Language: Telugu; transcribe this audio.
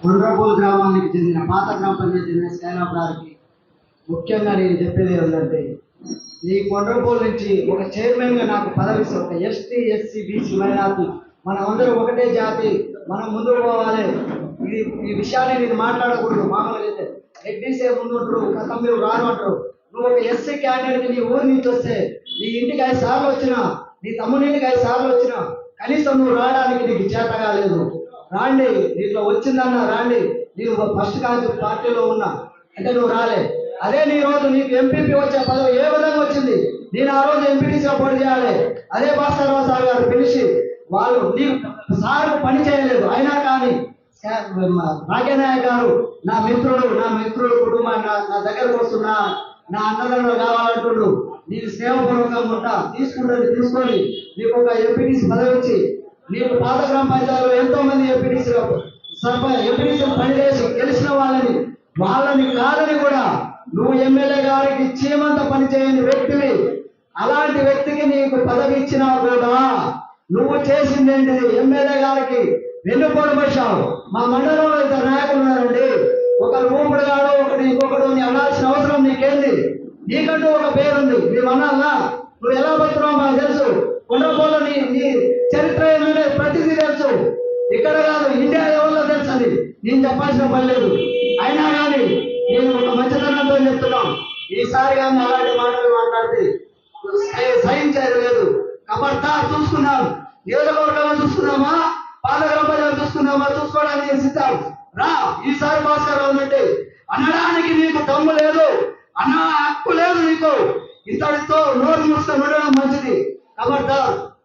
కొండ్రపూల్ గ్రామానికి చెందిన పాత గ్రామ పంచాయతీ చెందిన స్కైలాబ్ గారికి ముఖ్యంగా నేను చెప్పేది ఏంటంటే ఈ కొండ్రపూల్ నుంచి ఒక చైర్మన్గా నాకు పదవి ఒక ఎస్టీ ఎస్సీ బీసీ మైనార్టీ మనం అందరూ ఒకటే జాతి మనం ముందుకు పోవాలి. ఇది ఈ విషయాన్ని నేను మాట్లాడకూడదు మామూలుగా అయితే. ఎడ్డీసే ముందు ఉంటారు మీరు రాను అంటారు. నువ్వు ఒక ఎస్సీ క్యాండిడేట్ నీ ఊరి నుంచి వస్తే నీ ఇంటికి ఐదు సార్లు వచ్చినా నీ తమ్ముడి ఇంటికి ఐదు సార్లు వచ్చినా కనీసం నువ్వు రావడానికి నీకు చేత కాలేదు రాండి నీట్లో వచ్చిందన్న రాండి. నీవు ఫస్ట్ కాదు పార్టీలో ఉన్నా అంటే నువ్వు రాలే. అదే నీ రోజు నీకు ఎంపీపీ వచ్చే పదవి ఏ విధంగా వచ్చింది? నేను ఆ రోజు ఎంపీటీసీగా పోటీ చేయాలి. అదే భాస్కరరావు సార్ గారు పిలిచి వాళ్ళు నీకు సార్ పని చేయలేదు. అయినా కానీ భాగ్యనాయక్ గారు నా మిత్రుడు నా మిత్రుడు కుటుంబం నా దగ్గరకు వస్తున్నా నా అన్నదండ్రులు కావాలంటుండు నేను స్నేహపూర్వకంగా ఉంటా తీసుకుంటుంది తీసుకొని నీకు ఒక ఎంపీటీసీ పదవి ఇచ్చి నీకు పాత గ్రామ పంచాయతీలో ఎంతో మంది ఎంపీటీసీ సర్పంచ్ ఎంపీటీసీ పనిచేసి గెలిచిన వాళ్ళని వాళ్ళని కాదని కూడా నువ్వు ఎమ్మెల్యే గారికి చీమంత పని చేయని వ్యక్తివి. అలాంటి వ్యక్తికి నీకు పదవి ఇచ్చినా కూడా నువ్వు చేసింది ఏంటిది? ఎమ్మెల్యే గారికి వెన్నుపోటు పడిచావు మా మండలంలో ఇద్దరు నాయకులు ఉన్నారండి. ఒకరు ఊపుడు గాడు ఒకటి ఇంకొకడు నీ అనాల్సిన అవసరం నీకేంది? నీకంటూ ఒక పేరుంది. మేము అన్నా నువ్వు ఎలా బతున్నావు మాకు తెలుసు. చెప్పాల్సిన పని లేదు. అయినా కానీ నేను ఒక మంచితనంతో చెప్తున్నాం. ఈసారి కానీ అలాంటి మాటలు మాట్లాడితే సై- సహించేది లేదు. కబర్దా చూసుకున్నాం నియోజకవర్గంలో చూసుకున్నామా? పాలగ్రామ ప్రజలు చూసుకున్నామా? చూసుకోవడానికి సిద్ధం. రా ఈసారి భాస్కర్ ఉన్నట్టు అనడానికి నీకు దమ్ము లేదు. అన్న హక్కు లేదు నీకు. ఇంతటితో నోరు మూసుకొని ఉండడం మంచిది. కబర్దార్.